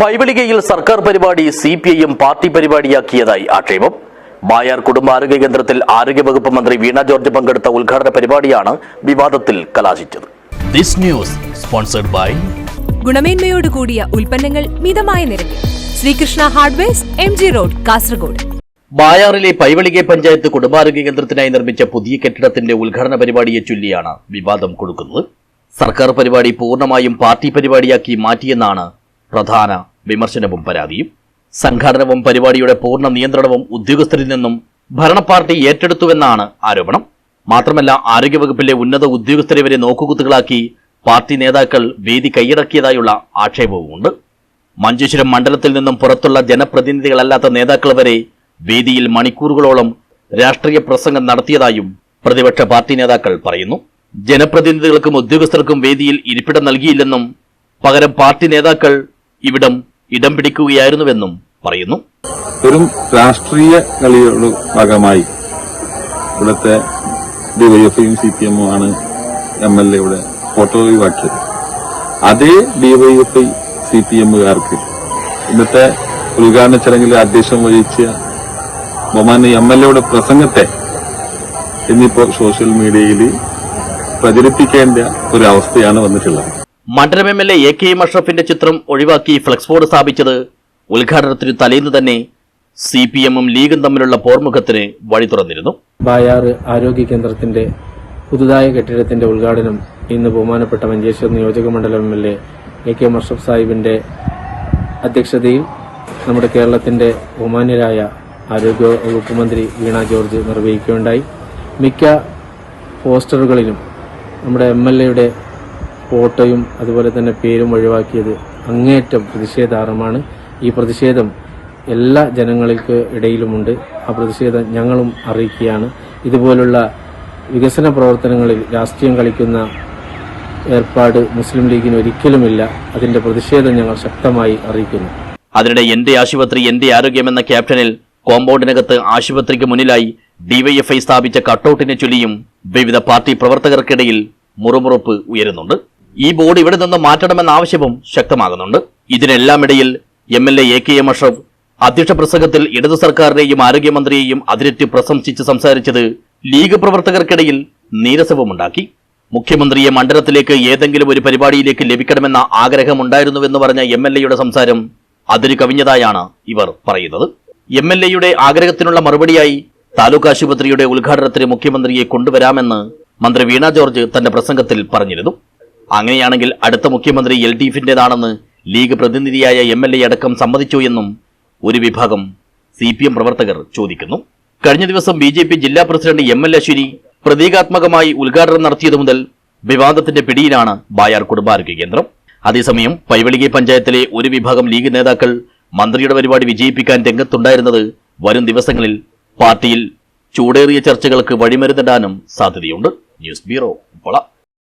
പൈവളികയിൽ സർക്കാർ പരിപാടി C P I M party പരിപാടിയാക്കിയതായി ആക്ഷേപം. മായാർ കുടുംബാരോഗ്യ കേന്ദ്രത്തിൽ ആരോഗ്യവകുപ്പ് മന്ത്രി വീണ ജോർജ് പങ്കെടുത്ത ഉദ്ഘാടന പരിപാടിയാണ് വിവാദത്തിൽ കലാശിച്ചത്. ദിസ് ന്യൂസ് സ്പോൺസർഡ് ബൈ ഗുണമേന്മയോട് കൂടിയ ഉൽപ്പന്നങ്ങൾ മിതമായ നിരക്കിൽ. Sreekrishna hardwares M G road Kasaragod. മായാറിലെ Paivalike panchayat കുടുംബാരോഗ്യ കേന്ദ്രത്തിനായി നിർമ്മിച്ച പുതിയ കെട്ടിടത്തിന്റെ ഉദ്ഘാടന പരിപാടിയെ ചൊല്ലിയാണ് വിവാദം കൊടുക്കുന്നത്. സർക്കാർ പരിപാടി പൂർണമായും പാർട്ടി പരിപാടിയാക്കി മാറ്റിയെന്നാണ് പ്രധാന വിമർശനവും പരാതിയും സംഘാടനവും പരിപാടിയുടെ പൂർണ നിയന്ത്രണവും ഉദ്യോഗസ്ഥരിൽ നിന്നും ഭരണപാർട്ടി ഏറ്റെടുത്തുവെന്നാണ് ആരോപണം. മാത്രമല്ല ആരോഗ്യവകുപ്പിലെ ഉന്നത ഉദ്യോഗസ്ഥരെ വരെ നോക്കുകുത്തുകളാക്കി പാർട്ടി നേതാക്കൾ വേദി കൈയടക്കിയതായുള്ള ആക്ഷേപവുമുണ്ട്. മഞ്ചേശ്വരം മണ്ഡലത്തിൽ നിന്നും പുറത്തുള്ള ജനപ്രതിനിധികളല്ലാത്ത നേതാക്കൾ വരെ വേദിയിൽ മണിക്കൂറുകളോളം രാഷ്ട്രീയ പ്രസംഗം നടത്തിയതായും പ്രതിപക്ഷ പാർട്ടി നേതാക്കൾ പറയുന്നു. ജനപ്രതിനിധികൾക്കും ഉദ്യോഗസ്ഥർക്കും വേദിയിൽ ഇരിപ്പിടം നൽകിയില്ലെന്നും പകരം പാർട്ടി നേതാക്കൾ ഇവിടം ഇടം പിടിക്കുകയായിരുന്നുവെന്നും പറയുന്നു. വെറും രാഷ്ട്രീയ കളിയുടെ ഭാഗമായി ഇവിടുത്തെ ഡിവൈഎഫ്ഐയും സി പി എമ്മും ആണ് എം എൽ എയുടെ ഫോട്ടോ ഒഴിവാക്കിയത്. അതേ ഡിവൈഎഫ്ഐ സി പി എമ്മുകാർക്ക് ഇന്നത്തെ ഉദ്ഘാടന ചടങ്ങിൽ അധ്യക്ഷം വഹിച്ച ബഹുമാന എം എൽ എയുടെ പ്രസംഗത്തെ ഇന്നിപ്പോൾ സോഷ്യൽ മീഡിയയിൽ പ്രചരിപ്പിക്കേണ്ട ഒരു അവസ്ഥയാണ് വന്നിട്ടുള്ളത്. മണ്ഡലം M L A K M അഷ്റഫിന്റെ ചിത്രം ഒഴിവാക്കി ഫ്ലക്സ് ബോർഡ് സ്ഥാപിച്ചത് ഉദ്ഘാടനത്തിന് തലേന്ന് തന്നെ സി പി എമ്മും ലീഗും തമ്മിലുള്ള പോർമുഖത്തിന് വഴി തുറന്നിരുന്നു. ബായാറ് ആരോഗ്യ കേന്ദ്രത്തിന്റെ പുതുതായ കെട്ടിടത്തിന്റെ ഉദ്ഘാടനം ഇന്ന് ബഹുമാനപ്പെട്ട മഞ്ചേശ്വരം നിയോജക മണ്ഡലം M L A K Musharaf സാഹിബിന്റെ അധ്യക്ഷതയിൽ നമ്മുടെ കേരളത്തിന്റെ ബഹുമാന്യരായ ആരോഗ്യ വകുപ്പ് മന്ത്രി വീണ ജോർജ് നിർവഹിക്കുകയുണ്ടായി. മിക്ക പോസ്റ്ററുകളിലും നമ്മുടെ എം എൽ എയുടെ ഫോട്ടോയും അതുപോലെ തന്നെ പേരും ഒഴിവാക്കിയത് അങ്ങേറ്റം പ്രതിഷേധാർഹമാണ്. ഈ പ്രതിഷേധം എല്ലാ ജനങ്ങൾക്ക് ഇടയിലുമുണ്ട്. ആ പ്രതിഷേധം ഞങ്ങളും അറിയിക്കുകയാണ്. ഇതുപോലുള്ള വികസന പ്രവർത്തനങ്ങളിൽ രാഷ്ട്രീയം കളിക്കുന്ന ഏർപ്പാട് മുസ്ലിം ലീഗിന് ഒരിക്കലുമില്ല. അതിന്റെ പ്രതിഷേധം ഞങ്ങൾ ശക്തമായി അറിയിക്കുന്നു. അതിനിടെ എന്റെ ആശുപത്രി എന്റെ ആരോഗ്യം എന്ന ക്യാപ്ഷനിൽ കോമ്പൗണ്ടിനകത്ത് ആശുപത്രിക്ക് മുന്നിലായി ഡിവൈഎഫ്ഐ സ്ഥാപിച്ച കട്ടൌട്ടിനെ ചൊല്ലിയും വിവിധ പാർട്ടി പ്രവർത്തകർക്കിടയിൽ മുറുമുറുപ്പ് ഉയരുന്നുണ്ട്. ഈ ബോർഡ് ഇവിടെ നിന്ന് മാറ്റണമെന്ന ആവശ്യവും ശക്തമാകുന്നുണ്ട്. ഇതിനെല്ലാം ഇടയിൽ M L A K M Ashraf അധ്യക്ഷ പ്രസംഗത്തിൽ ഇടതു സർക്കാരിനെയും ആരോഗ്യമന്ത്രിയെയും അതിരറ്റ് പ്രശംസിച്ച് സംസാരിച്ചത് ലീഗ് പ്രവർത്തകർക്കിടയിൽ നീരസവുമുണ്ടാക്കി. മുഖ്യമന്ത്രിയെ മണ്ഡലത്തിലേക്ക് ഏതെങ്കിലും ഒരു പരിപാടിയിലേക്ക് ലഭിക്കണമെന്ന ആഗ്രഹമുണ്ടായിരുന്നുവെന്ന് പറഞ്ഞ എം എൽ എയുടെ സംസാരം അതിര് കവിഞ്ഞതായാണ് ഇവർ പറയുന്നത്. എം എൽ എയുടെ ആഗ്രഹത്തിനുള്ള മറുപടിയായി താലൂക്ക് ആശുപത്രിയുടെ ഉദ്ഘാടനത്തിന് മുഖ്യമന്ത്രിയെ കൊണ്ടുവരാമെന്ന് മന്ത്രി വീണ ജോർജ് തന്റെ പ്രസംഗത്തിൽ പറഞ്ഞിരുന്നു. അങ്ങനെയാണെങ്കിൽ അടുത്ത മുഖ്യമന്ത്രി എൽ ഡി എഫിന്റെതാണെന്ന് ലീഗ് പ്രതിനിധിയായ എം എൽ എ അടക്കം സമ്മതിച്ചു എന്നും ഒരു വിഭാഗം സി പി എം പ്രവർത്തകർ ചോദിക്കുന്നു. കഴിഞ്ഞ ദിവസം ബി ജെ പി ജില്ലാ പ്രസിഡന്റ് എം എൽ അശ്വിനി പ്രതീകാത്മകമായി ഉദ്ഘാടനം നടത്തിയതു മുതൽ വിവാദത്തിന്റെ പിടിയിലാണ് ബായാർ കുടുംബാരോഗ്യ കേന്ദ്രം. അതേസമയം പൈവളികെ പഞ്ചായത്തിലെ ഒരു വിഭാഗം ലീഗ് നേതാക്കൾ മന്ത്രിയുടെ പരിപാടി വിജയിപ്പിക്കാൻ രംഗത്തുണ്ടായിരുന്നത് വരും ദിവസങ്ങളിൽ പാർട്ടിയിൽ ചൂടേറിയ ചർച്ചകൾക്ക് വഴിമരുന്നിടാനും സാധ്യതയുണ്ട്. News bureau Uppala